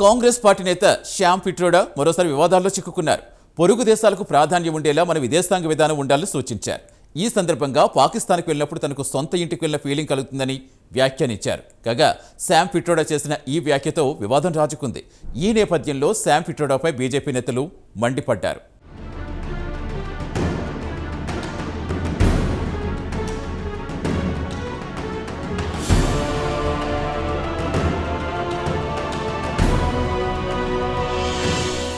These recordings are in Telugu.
కాంగ్రెస్ పార్టీ నేత శ్యామ్ పిట్రోడా మరోసారి వివాదాల్లో చిక్కుకున్నారు. పొరుగు దేశాలకు ప్రాధాన్యం ఉండేలా మన విదేశాంగ విధానం ఉండాలని సూచించారు. ఈ సందర్భంగా పాకిస్తాన్కి వెళ్ళినప్పుడు తనకు సొంత ఇంటికి వెళ్ళిన ఫీలింగ్ కలుగుతుందని వ్యాఖ్యానించారు. కాగా శామ్ పిట్రోడా చేసిన ఈ వ్యాఖ్యతో వివాదం రాజుకుంది. ఈ నేపథ్యంలో శామ్ పిట్రోడాపై బీజేపీ నేతలు మండిపడ్డారు.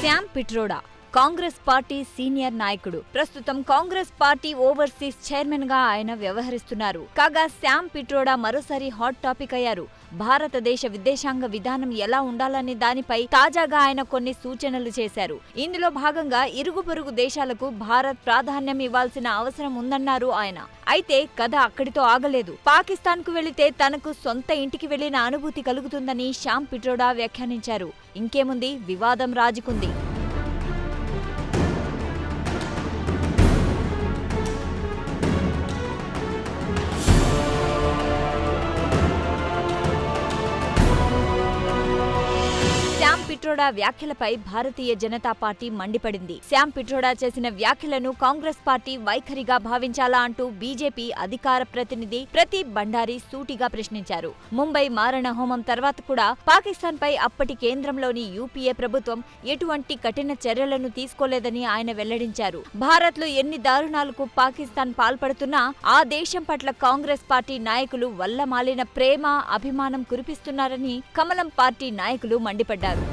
శామ్ పిట్రోడా కాంగ్రెస్ పార్టీ సీనియర్ నాయకుడు. ప్రస్తుతం కాంగ్రెస్ పార్టీ ఓవర్సీస్ చైర్మన్గా ఆయన వ్యవహరిస్తున్నారు. కాగా శామ్ పిట్రోడా మరోసారి హాట్ టాపిక్ అయ్యారు. భారతదేశ విదేశాంగ విధానం ఎలా ఉండాలనే దానిపై తాజాగా ఆయన కొన్ని సూచనలు చేశారు. ఇందులో భాగంగా ఇరుగు పొరుగు దేశాలకు భారత్ ప్రాధాన్యం ఇవ్వాల్సిన అవసరం ఉందన్నారు ఆయన. అయితే కథ అక్కడితో ఆగలేదు. పాకిస్తాన్కు వెళితే తనకు సొంత ఇంటికి వెళ్ళిన అనుభూతి కలుగుతుందని శ్యామ్ పిట్రోడా వ్యాఖ్యానించారు. ఇంకేముంది? వివాదం రాజుకుంది. పిట్రోడా వ్యాఖ్యలపై భారతీయ జనతా పార్టీ మండిపడింది. శ్యామ్ పిట్రోడా చేసిన వ్యాఖ్యలను కాంగ్రెస్ పార్టీ వైఖరిగా భావించాలా అంటూ బీజేపీ అధికార ప్రతినిధి ప్రతీప్ బండారి సూటిగా ప్రశ్నించారు. ముంబై మారణ హోమం తర్వాత కూడా పాకిస్తాన్ పై అప్పటి కేంద్రంలోని యూపీఏ ప్రభుత్వం ఎటువంటి కఠిన చర్యలను తీసుకోలేదని ఆయన వెల్లడించారు. భారత్లో ఎన్ని దారుణాలకు పాకిస్తాన్ పాల్పడుతున్నా ఆ దేశం పట్ల కాంగ్రెస్ పార్టీ నాయకులు వల్ల మాలిన ప్రేమ అభిమానం కురిపిస్తున్నారని కమలం పార్టీ నాయకులు మండిపడ్డారు.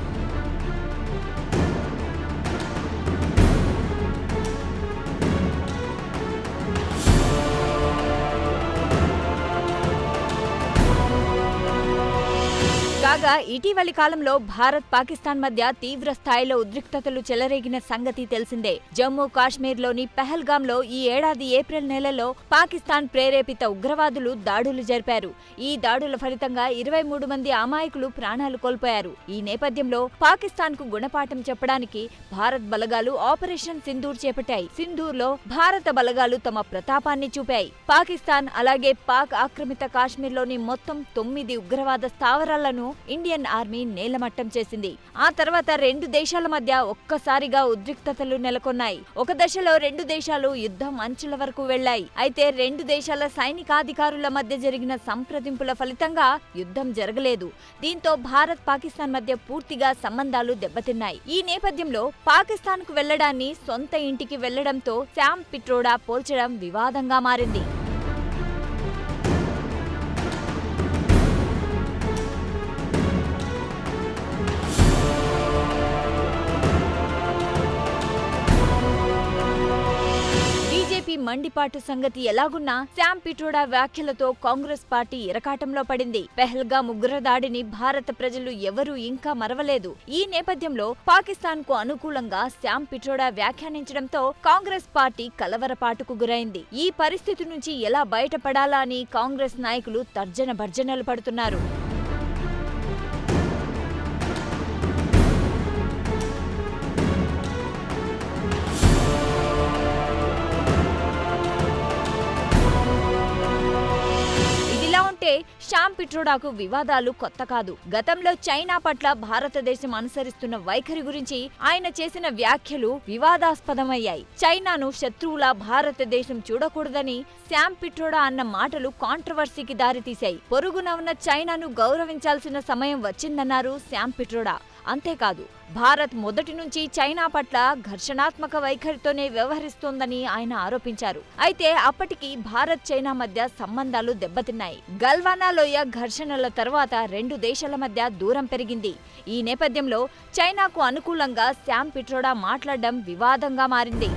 కాగా ఇటీవలి కాలంలో భారత్ పాకిస్తాన్ మధ్య తీవ్ర స్థాయిలో ఉద్రిక్తతలు చెలరేగిన సంగతి తెలిసిందే. జమ్మూ కాశ్మీర్లోని పెహల్గాంలో ఈ ఏడాది ఏప్రిల్ నెలలో పాకిస్తాన్ ప్రేరేపిత ఉగ్రవాదులు దాడులు జరిపారు. ఈ దాడుల ఫలితంగా ఇరవై మూడు మంది అమాయకులు ప్రాణాలు కోల్పోయారు. ఈ నేపథ్యంలో పాకిస్తాన్కు గుణపాఠం చెప్పడానికి భారత్ బలగాలు ఆపరేషన్ సింధూర్ చేపట్టాయి. సింధూర్లో భారత బలగాలు తమ ప్రతాపాన్ని చూపాయి. పాకిస్తాన్ అలాగే పాక్ ఆక్రమిత కాశ్మీర్లోని మొత్తం తొమ్మిది ఉగ్రవాద స్థావరాలను ఇండియన్ ఆర్మీ నేలమట్టం చేసింది. ఆ తర్వాత రెండు దేశాల మధ్య ఒక్కసారిగా ఉద్రిక్తతలు నెలకొన్నాయి. ఒక దశలో రెండు దేశాలు యుద్ధం అంచుల వరకు వెళ్ళాయి అయితే రెండు దేశాల సైనికాధికారుల మధ్య జరిగిన సంప్రదింపుల ఫలితంగా యుద్ధం జరగలేదు. దీంతో భారత్ పాకిస్తాన్ మధ్య పూర్తిగా సంబంధాలు దెబ్బతిన్నాయి. ఈ నేపథ్యంలో పాకిస్తాన్కు వెళ్ళడాన్ని సొంత ఇంటికి వెళ్ళడంతో శామ్ పిట్రోడా పోల్చడం వివాదంగా మారింది. మండిపాటు సంగతి ఎలాగున్నా శామ్ పిట్రోడా వ్యాఖ్యలతో కాంగ్రెస్ పార్టీ ఇరకాటంలో పడింది. పెహల్గా ముగ్గుర దాడిని భారత ప్రజలు ఎవరూ ఇంకా మరవలేదు. ఈ నేపథ్యంలో పాకిస్తాన్కు అనుకూలంగా శామ్ పిట్రోడా వ్యాఖ్యానించడంతో కాంగ్రెస్ పార్టీ కలవరపాటుకు గురైంది. ఈ పరిస్థితి నుంచి ఎలా బయటపడాలా అని కాంగ్రెస్ నాయకులు తర్జన భర్జనలు పడుతున్నారు. శ్యామ్ పిట్రోడాకు వివాదాలు కొత్త కాదు. గతంలో చైనా పట్ల భారతదేశం అనుసరిస్తున్న వైఖరి గురించి ఆయన చేసిన వ్యాఖ్యలు వివాదాస్పదమయ్యాయి. చైనాను శత్రువులా భారతదేశం చూడకూడదని శ్యామ్ పిట్రోడా అన్న మాటలు కాంట్రవర్సీకి దారితీశాయి. పొరుగున ఉన్న చైనాను గౌరవించాల్సిన సమయం వచ్చిందన్నారు శ్యామ్ పిట్రోడా. అంతేకాదు భారత్ మొదటి నుంచి చైనా పట్ల ఘర్షణాత్మక వైఖరితోనే వ్యవహరిస్తోందని ఆయన ఆరోపించారు. అయితే అప్పటికి భారత్ చైనా మధ్య సంబంధాలు దెబ్బతిన్నాయి. గల్వానా లోయ ఘర్షణల తర్వాత రెండు దేశాల మధ్య దూరం పెరిగింది. ఈ నేపథ్యంలో చైనాకు అనుకూలంగా శామ్ పిట్రోడా మాట్లాడడం వివాదంగా మారింది.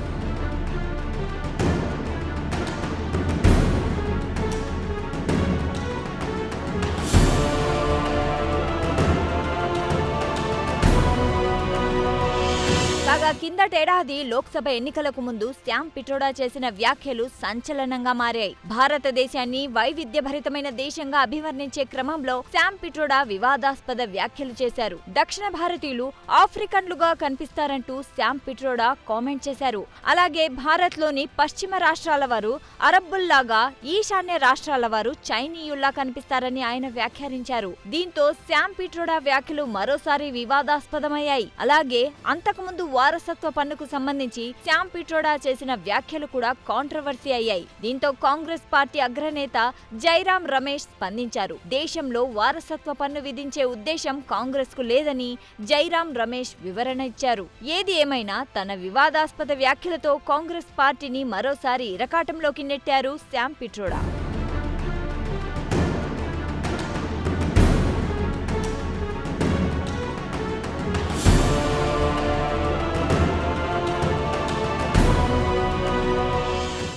కాగా కిందటేడాది లోక్సభ ఎన్నికలకు ముందు శ్యామ్ పిట్రోడా చేసిన వ్యాఖ్యలు సంచలనంగా మారాయి. భారతదేశాన్ని వైవిధ్యభరితమైన దేశంగా అభివర్ణించే క్రమంలో శ్యామ్ పిట్రోడా వివాదాస్పద వ్యాఖ్యలు చేశారు. దక్షిణ భారతీయులు ఆఫ్రికన్లుగా కనిపిస్తారంటూ శ్యామ్ పిట్రోడా కామెంట్ చేశారు. అలాగే భారత్లోని పశ్చిమ రాష్ట్రాల వారు అరబ్బుల్లాగా ఈశాన్య రాష్ట్రాల వారు చైనీయుల్లా కనిపిస్తారని ఆయన వ్యాఖ్యానించారు. దీంతో శ్యామ్ పిట్రోడా వ్యాఖ్యలు మరోసారి వివాదాస్పదమయ్యాయి. అలాగే అంతకుముందు వారసత్వ పన్నుకు సంబంధించి శ్యామ్ పిట్రోడా చేసిన వ్యాఖ్యలు కూడా కాంట్రవర్సీ అయ్యాయి. దీంతో కాంగ్రెస్ పార్టీ అగ్రనేత జైరాం రమేష్ స్పందించారు. దేశంలో వారసత్వ పన్ను విధించే ఉద్దేశం కాంగ్రెస్కు లేదని జైరాం రమేష్ వివరణ ఇచ్చారు. ఏది ఏమైనా తన వివాదాస్పద వ్యాఖ్యలతో కాంగ్రెస్ పార్టీని మరోసారి ఇరకాటంలోకి నెట్టారు శ్యామ్ పిట్రోడా.